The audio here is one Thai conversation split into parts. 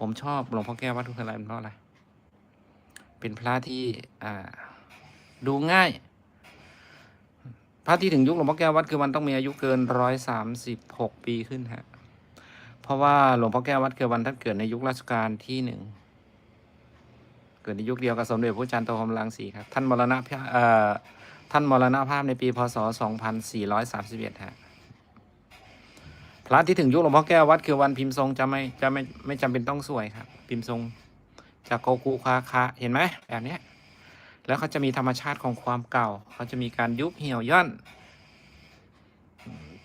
ผมชอบหลวงพ่อแก้ววัดทุกขลายเพราะอะไร เป็นพระที่อ่า ดูง่าย พระที่ถึงยุคหลวงพ่อแก้ววัดคือมันต้องมีอายุเกินร้อยสามสิบหกปีขึ้นฮะ เพราะว่าหลวงพ่อแก้ววัดเกิดวันท่านเกิดในยุครัชกาลที่หนึ่ง เกิดในยุคเดียวกับสมเด็จพระจันทร์โตพรมรังสีครับ ท่านมรณภาพเอ่อท่านมรณภาพในปีพศสองพันสี่ร้อยสามสิบเอ็ดฮะ พระที่ถึงยุคหลวงพ่อแก้ววัดคือวันพิมพ์ทรงจะไม่จะไม่ไม่จำเป็นต้องสวยครับ พิมพ์ทรงจะโกกูคาคาเห็นไหมแบบนี้แล้วเขาจะมีธรรมชาติของความเก่า เขาจะมีการยุบเหี่ยวย่อน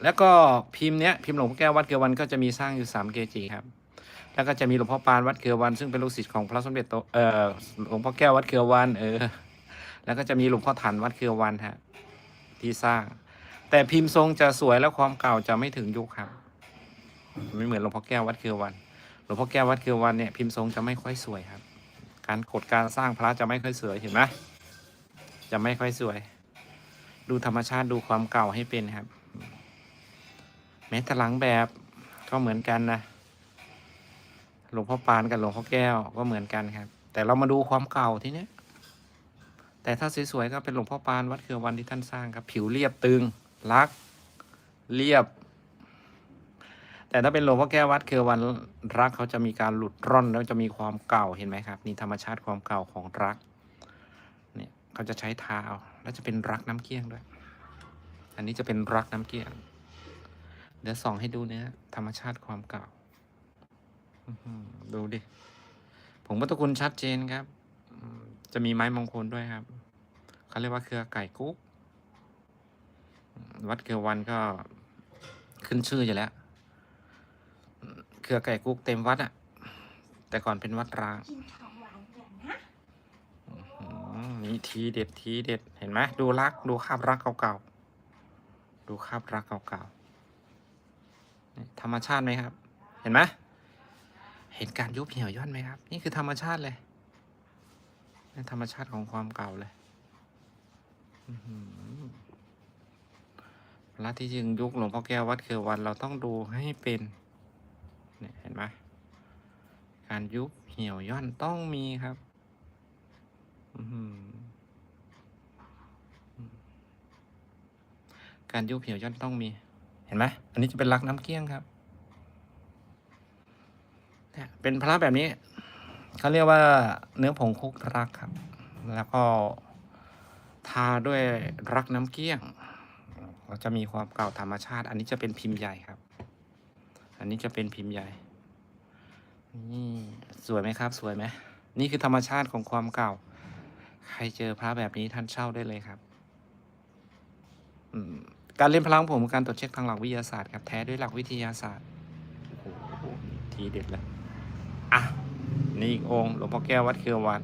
แล้วก็พิมพ์เนี้ยพิมพ์หลวงพ่อแก้ววัดเกือวันก็จะมีสร้างอยู่สามเกจิครับ แล้วก็จะมีหลวงพ่อปานวัดเกือวัน ซึ่งเป็นลูกศิษย์ของพระสมเด็จโตเอ่อหลวงพ่อแก้ววัดเกือวันเออ แล้วก็จะมีหลวงพ่อถันวัดเกือวันฮะที่สร้าง แต่พิมพ์ทรงจะสวยแล้วความเก่าจะไม่ถึงยุคครับ ไม่เหมือนหลวงพ่อแก้ววัดคือวัน หลวงพ่อแก้ววัดคือวันเนี่ยพิมพ์ทรงจะไม่ค่อยสวยครับ การกดการสร้างพระจะไม่ค่อยสวยเห็นไหมจะไม่ค่อยสวย ดูธรรมชาติดูความเก่าให้เป็นครับ แม้แต่หลังแบบก็เหมือนกันนะหลวงพ่อปานกับหลวงพ่อแก้วก็เหมือนกันครับ แต่เรามาดูความเก่าทีเนี้ยแต่ถ้าสวยๆก็เป็นหลวงพ่อปานวัดเคือวันที่ท่านสร้างครับ ผิวเรียบตึงลัก เรียบ แต่ถ้าเป็นหลวงพ่อแก้ววัดเคือวันรักเขาจะมีการหลุดร่อนแล้วจะมีความเก่าเห็นไหมครับ นี่ธรรมชาติความเก่าของรัก เนี่ยเขาจะใช้เท้าแล้วจะเป็นรักน้ำเกี้ยงด้วย อันนี้จะเป็นรักน้ำเกี้ยง เดี๋ยวส่องให้ดูเนื้อธรรมชาติความเก่าดูดิผมวัตคุณชัดเจนครับ จะมีไม้มงคลด้วยครับเขาเรียกว่าเครือไก่กุ๊กวัดเกลือวันก็ขึ้นชื่ออยู่แล้ว เครือไก่กุ๊กเต็มวัดอะแต่ก่อนเป็นวัดร้างกินของหวานกันนะอืมนี่ทีเด็ดทีเด็ดเห็นไหมดูรักดูคราบรักเก่าๆดูคราบรักเก่าๆนี่ธรรมชาติไหมครับ เห็นไหมเห็นการยุบเหี่ยวย่อนไหมครับ นี่คือธรรมชาติเลยนี่ธรรมชาติของความเก่าเลยอื้อหือเวลาที่ยึงยุคหลวงพ่อแก้ววัดเคือวันเราต้องดูให้เป็น เนี่ยเห็นไหมการยุบเหี่ยวย่อนต้องมีครับการยุบเหี่ยวย่อนต้องมี เห็นไหมอันนี้จะเป็นรักน้ำเกี้ยงครับเป็นพระแบบนี้เขาเรียกว่าเนื้อผงคุกรักครับ แล้วก็ทาด้วยรักน้ำเกี้ยง ก็จะมีความเก่าธรรมชาติ อันนี้จะเป็นพิมพ์ใหญ่ครับ นนี้จะเป็นพิมพ์ใหญ่ นี่สวยไหมครับ สวยไหม นี่คือธรรมชาติของความเก่า ใครเจอพระแบบนี้ท่านเช่าได้เลยครับ การเล่นพลังผมการตรวจเช็คทางหลักวิทยาศาสตร์ครับ แท้ด้วยหลักวิทยาศาสตร์ โอ้โห ทีเด็ดเลย อะ นี่อีกองค์หลวงพ่อแก้ววัดเครือวัน